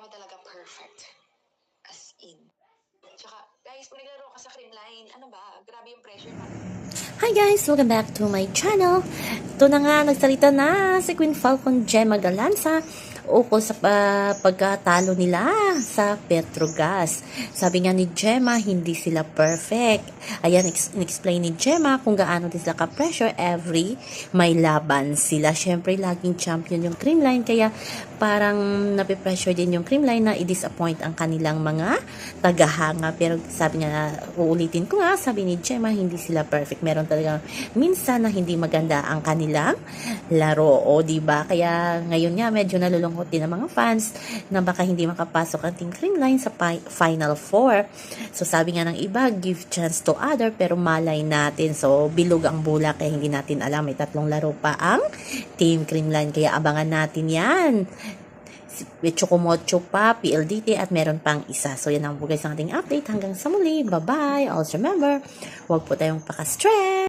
Gemma talaga perfect. As in. Tsaka, guys, kung naglaro ka sa Creamline, ano ba? Grabe yung pressure. Hi guys! Welcome back to my channel. Ito na nga, nagsalita na si Queen Falcon Gemma Galanza ukol sa ah, pagkatalo nila sa Petrogas. Sabi nga ni Gemma, hindi sila perfect. Ayan, ex- in-explain ni Gemma kung gaano din sila ka-pressure every may laban sila. Siyempre, laging champion yung Creamline, kaya parang napipressure din yung Creamline na i-disappoint ang kanilang mga tagahanga. Pero sabi niya, uulitin ko nga, sabi ni Gemma, hindi sila perfect. Meron talaga minsan na hindi maganda ang kanilang laro. O, ba? Kaya ngayon nga, medyo nalulungkot din ang mga fans na baka hindi makapasok ang Team Creamline sa Final Four. So, sabi nga ng iba, give chance to other, pero malay natin. So, bilog ang bulak, kaya hindi natin alam. May tatlong laro pa ang Team Creamline. Kaya abangan natin yan with Chocomocho pa, PLDT, at meron pang isa. So, yan ang guys ang ating update. Hanggang sa muli. Bye-bye. Also remember, huwag po tayong paka-stress.